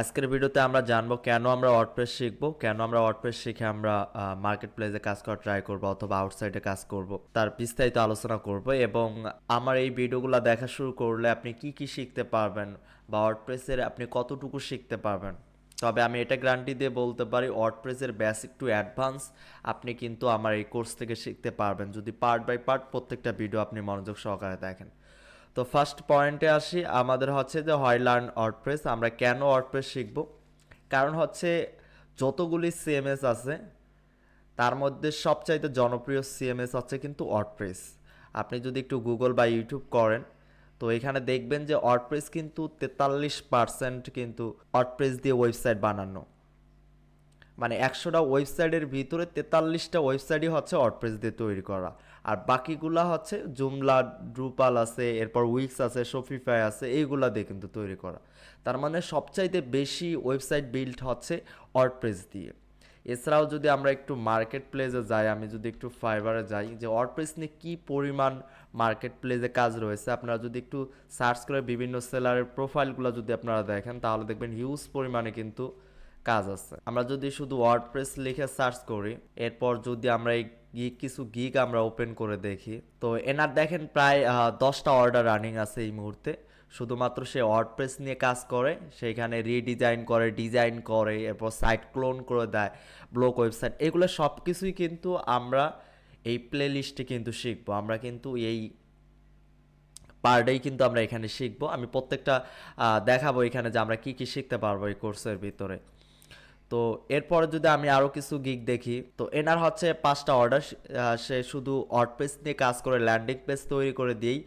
আজকের ভিডিওতে আমরা জানব কেন আমরা ওয়ার্ডপ্রেস শিখব, কেন আমরা ওয়ার্ডপ্রেস শিখে আমরা মার্কেট প্লেসে কাজ করা ট্রাই করব অথবা আউটসাইডে কাজ করব, তার বিস্তারিত আলোচনা করব এবং আমার এই ভিডিওগুলো দেখা শুরু করলে আপনি কি কি শিখতে পারবেন বা ওয়ার্ডপ্রেসের আপনি কতটুকু শিখতে পারবেন। তবে আমি এটা গ্যারান্টি দিয়ে বলতে পারি ওয়ার্ডপ্রেসের বেসিক টু অ্যাডভান্স আপনি কিন্তু আমার এই কোর্স থেকে শিখতে পারবেন। যদি পার্ট বাই পার্ট প্রত্যেকটা ভিডিও আপনি মনোযোগ সহকারে দেখেন। তো ফার্স্ট পয়েন্টে আসি, আমাদের হচ্ছে যে হয় লার্ন ওয়ার্ডপ্রেস আমরা কেন ওয়ার্ডপ্রেস শিখব? কারণ হচ্ছে যতগুলি সিএমএস আছে, তার মধ্যে সবচাইতে জনপ্রিয় সিএমএস হচ্ছে কিন্তু ওয়ার্ডপ্রেস আপনি যদি একটু গুগল বা ইউটিউব করেন, তো এখানে দেখবেন যে ওয়ার্ডপ্রেস কিন্তু তেতাল্লিশ পার্সেন্ট কিন্তু ওয়ার্ডপ্রেস দিয়ে ওয়েবসাইট বানানো। মানে একশোটা ওয়েবসাইটের ভিতরে তেতাল্লিশটা ওয়েবসাইটই হচ্ছে ওয়ার্ডপ্রেস দিয়ে তৈরি করা। আর বাকিগুলা হচ্ছে জুমলা ড্রুপাল আছে, এরপর উইক্স আছে শপিফাই আছে, এইগুলা দিয়ে কিন্তু তৈরি করা। তার মানে সবচাইতে বেশি ওয়েবসাইট বিল্ড হচ্ছে ওয়ার্ডপ্রেস দিয়ে। এছাড়াও যদি আমরা একটু মার্কেট প্লেসে যাই, আমি যদি একটু ফাইবারে যাই, যে ওয়ার্ডপ্রেস নিয়ে কী পরিমাণ মার্কেট প্লেসে কাজ রয়েছে, আপনারা যদি একটু সার্চ করে বিভিন্ন সেলারের প্রোফাইলগুলো যদি আপনারা দেখেন, তাহলে দেখবেন হিউজ পরিমাণে কিন্তু কাজ আছে। আমরা যদি শুধু ওয়ার্ডপ্রেস লিখে সার্চ করি, এরপর যদি আমরা এই কিছু গিগ আমরা ওপেন করে দেখি, তো এনার দেখেন প্রায় দশটা অর্ডার রানিং আছে এই মুহূর্তে। শুধুমাত্র সে ওয়ার্ডপ্রেস নিয়ে কাজ করে সেইখানে রিডিজাইন করে ডিজাইন করে, এরপর সাইট ক্লোন করে দেয় ব্লক ওয়েবসাইট এগুলো সব কিছুই কিন্তু আমরা এই প্লে লিস্টে কিন্তু শিখব। আমরা কিন্তু এই পার ডেই কিন্তু আমরা এখানে শিখব। আমি প্রত্যেকটা দেখাবো এখানে যে আমরা কি কি শিখতে পারব এই কোর্সের ভিতরে। তো এরপরে যদি আমি আরও কিছু গিগ দেখি, তো এনার হচ্ছে পাঁচটা অর্ডার সে শুধু ওয়ার্ডপ্রেস নিয়ে কাজ করে ল্যান্ডিং পেজ তৈরি করে দিয়েই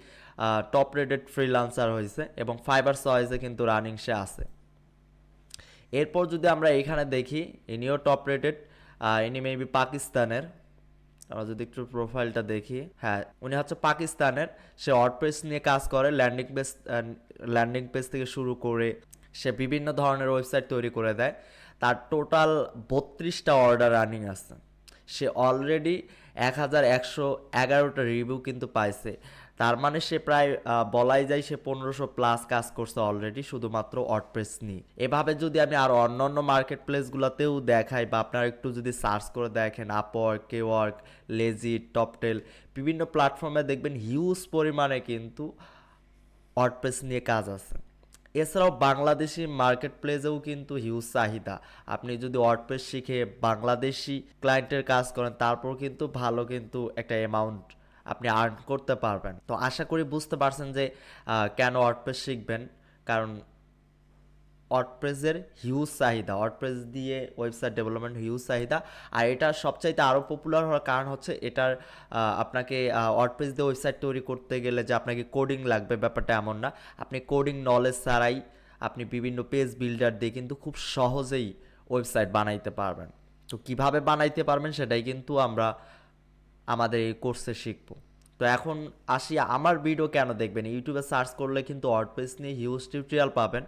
টপ রেটেড ফ্রিলান্সার হয়েছে এবং ফাইবার সয়েজে কিন্তু রানিং সে আছে। এরপর যদি আমরা এখানে দেখি, ইনিও টপ রেটেড ইনি মেবি পাকিস্তানের। আমরা যদি একটু প্রোফাইলটা দেখি হ্যাঁ উনি হচ্ছে পাকিস্তানের। সে ওয়ার্ডপ্রেস নিয়ে কাজ করে ল্যান্ডিং পেজ ল্যান্ডিং পেজ থেকে শুরু করে, সে বিভিন্ন ধরনের ওয়েবসাইট তৈরি করে দেয়। তার টোটাল বত্রিশটা অর্ডার রানিং আছে। সে অলরেডি এক হাজার একশো এগারোটা রিভিউ কিন্তু পাইছে। তার মানে সে প্রায় বলাই যায় সে পনেরোশো প্লাস কাজ করছে অলরেডি শুধুমাত্র ওয়ার্ডপ্রেস নিয়ে। এভাবে যদি আমি আর অন্য অন্য মার্কেট প্লেসগুলোতেও দেখাই বা আপনারা একটু যদি সার্চ করে দেখেন আপওয়ার্ক কেওয়ার্ক লেজি টপটেল বিভিন্ন প্ল্যাটফর্মে দেখবেন হিউজ পরিমাণে কিন্তু ওয়ার্ডপ্রেস নিয়ে কাজ আছে। এছাড়াও বাংলাদেশি মার্কেট প্লেসেও কিন্তু হিউজ চাহিদা। আপনি যদি ওয়ার্ডপ্রেস শিখে বাংলাদেশি ক্লায়েন্টের কাজ করেন, তারপর কিন্তু ভালো কিন্তু একটা অ্যামাউন্ট আপনি আর্ন করতে পারবেন। তো আশা করি বুঝতে পারছেন যে কেন ওয়ার্ডপ্রেস শিখবেন? কারণ ওয়ার্ডপ্রেসের হিউজ চাহিদা। ওয়ার্ডপ্রেস দিয়ে ওয়েবসাইট ডেভেলপমেন্ট হিউজ চাহিদা। আর এটা সবচাইতে আরও পপুলার হওয়ার কারণ হচ্ছে এটার আপনাকে ওয়ার্ডপ্রেস দিয়ে ওয়েবসাইট তৈরি করতে গেলে যে আপনাকে কোডিং লাগবে, ব্যাপারটা এমন না। আপনি কোডিং নলেজ ছাড়াই আপনি বিভিন্ন পেজ বিল্ডার দিয়ে কিন্তু খুব সহজেই ওয়েবসাইট বানাইতে পারবেন। তো কীভাবে বানাইতে পারবেন সেটাই কিন্তু আমরা আমাদের এই কোর্সে শিখব। তো এখন আসি, আমার ভিডিও কেন দেখবেন? ইউটিউবে সার্চ করলে কিন্তু ওয়ার্ডপ্রেস নিয়ে হিউজ টিউটোরিয়াল পাবেন।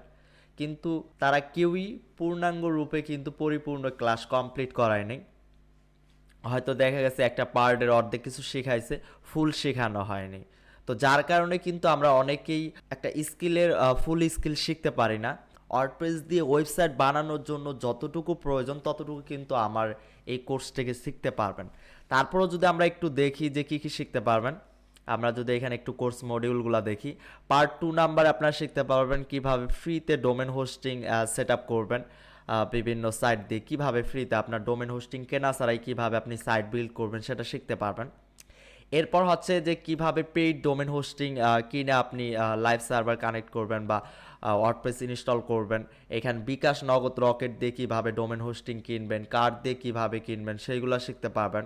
কিন্তু তারা কেউই পূর্ণাঙ্গ রূপে কিন্তু পরিপূর্ণ ক্লাস কমপ্লিট করায় নাই। হয়তো দেখা গেছে একটা পার্টের অর্ধেক কিছু শেখাইছে ফুল শেখানো হয়নি। তো যার কারণে কিন্তু আমরা অনেকেই একটা স্কিলের ফুল স্কিল শিখতে পারি না। ওয়ার্ডপ্রেস দিয়ে ওয়েবসাইট বানানোর জন্য যতটুকু প্রয়োজন, ততটুকু কিন্তু আমার এই কোর্স থেকে শিখতে পারবেন। তারপরেও যদি আমরা একটু দেখি যে কী কী শিখতে পারবেন আমরা যদি এখানে একটু কোর্স মডিউলগুলো দেখি পার্ট টু নাম্বার আপনারা শিখতে পারবেন কীভাবে ফ্রিতে ডোমেন হোস্টিং সেট আপ করবেন বিভিন্ন সাইট দিয়ে। কীভাবে ফ্রিতে আপনার ডোমেন হোস্টিং কেনা ছাড়াই কীভাবে আপনি সাইট বিল্ড করবেন সেটা শিখতে পারবেন। এরপর হচ্ছে যে কীভাবে পেইড ডোমেন হোস্টিং কিনে আপনি লাইভ সার্ভার কানেক্ট করবেন বা ওয়ার্ডপ্রেস ইনস্টল করবেন। এখানে বিকাশ নগদ রকেট দিয়ে কীভাবে ডোমেন হোস্টিং কিনবেন কার্ড দিয়ে কীভাবে কিনবেন, সেইগুলো শিখতে পারবেন।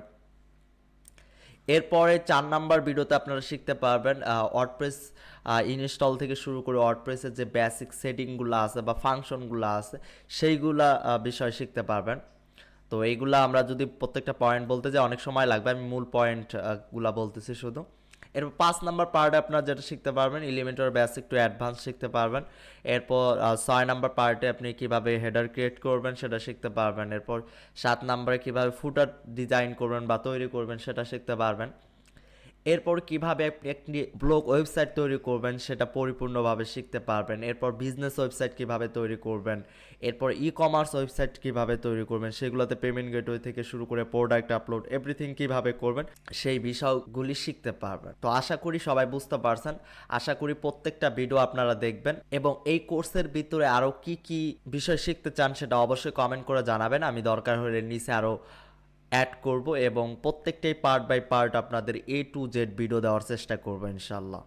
এরপরে চার নাম্বার ভিডিওতে আপনারা শিখতে পারবেন ওয়ার্ডপ্রেস ইনস্টল থেকে শুরু করে ওয়ার্ডপ্রেসের যে বেসিক সেটিংগুলো আছে বা ফাংশনগুলো আছে, সেইগুলা বিষয় শিখতে পারবেন। তো এইগুলা আমরা যদি প্রত্যেকটা পয়েন্ট বলতে যাই, অনেক সময় লাগবে আমি মূল পয়েন্টগুলো বলতেছি শুধু। এরপর পাঁচ নাম্বার পার্টে আপনারা যেটা শিখতে পারবেন এলিমেন্টর বেসিক টু অ্যাডভান্স শিখতে পারবেন। এরপর ছয় নাম্বার পার্টে আপনি কীভাবে হেডার ক্রিয়েট করবেন সেটা শিখতে পারবেন। এরপর, সাত নাম্বারে কীভাবে ফুটার ডিজাইন করবেন বা তৈরি করবেন সেটা শিখতে পারবেন। এরপর কীভাবে একটি ব্লগ ওয়েবসাইট তৈরি করবেন সেটা পরিপূর্ণভাবে শিখতে পারবেন। এরপর বিজনেস ওয়েবসাইট কীভাবে তৈরি করবেন। এরপর ই কমার্স ওয়েবসাইট কীভাবে তৈরি করবেন। সেগুলোতে পেমেন্ট গেটওয়ে থেকে শুরু করে প্রোডাক্ট আপলোড এভরিথিং কীভাবে করবেন, সেই বিষয়গুলি শিখতে পারবেন। তো আশা করি সবাই বুঝতে পারছেন। আশা করি প্রত্যেকটা ভিডিও আপনারা দেখবেন। এবং এই কোর্সের ভিতরে আরও কি কি বিষয় শিখতে চান সেটা অবশ্যই কমেন্ট করে জানাবেন। আমি দরকার হলে নিচে আরও অ্যাড করব এবং প্রত্যেকটাই পার্ট বাই পার্ট আপনাদের এ টু জেড ভিডিও দেওয়ার চেষ্টা করব ইনশাল্লাহ